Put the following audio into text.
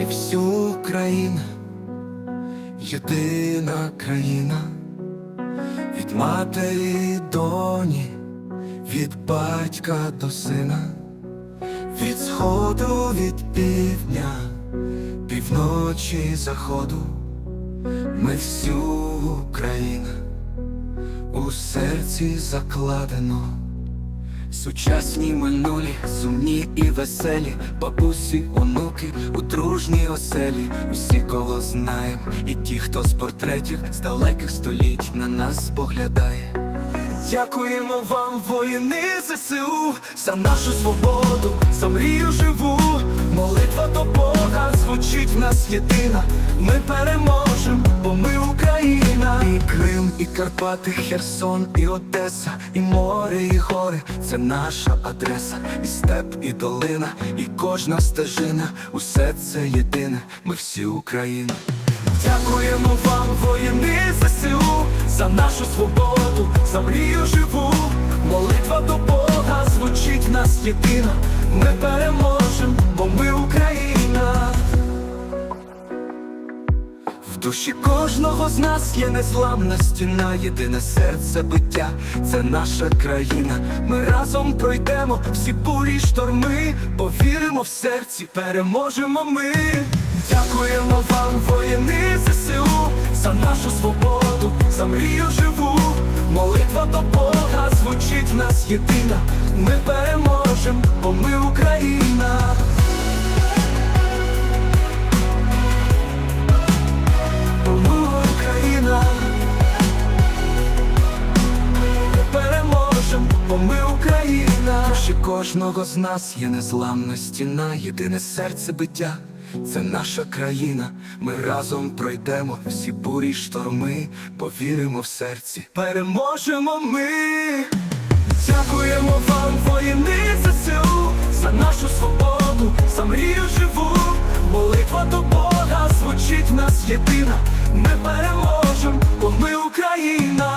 і всю Україну, єдина країна, від матері доні, від батька до сина, від сходу від півдня, півночі заходу, ми всю Україна у серці закладено. Сучасні минулі, сумні і веселі, бабусі, у дружній оселі. Усі кого знаєм, і ті, хто з портретів з далеких століть на нас поглядає. Дякуємо вам, воїни ЗСУ, за нашу свободу, за мрію живу. Молитва до Бога звучить в нас єдина. Ми переможем, і Карпати, Херсон, і Одеса, і море, і гори це наша адреса, і степ, і долина, і кожна стежина. Усе це єдине, ми всі Україна. Дякуємо вам, воїни ЗСУ, за нашу свободу, за мрію живу. Молитва до Бога звучить в нас єдина. Ми переможем, В душі кожного з нас є незламна стіна, єдине серце биття, це наша країна. Ми разом пройдемо всі бурі шторми, повіримо в серці, переможемо ми. Дякуємо вам, воїни ЗСУ, за нашу свободу, за мрію живу. Молитва до Бога звучить в нас єдина. Ми переможем, кожного з нас є незламна стіна, єдине серце биття. Це наша країна, ми разом пройдемо всі бурі шторми, повіримо в серці, переможемо ми. Дякуємо вам, воїни ЗСУ, за нашу свободу, за мрію живу. Молитва до Бога звучить в нас єдина. Ми переможем, бо ми Україна.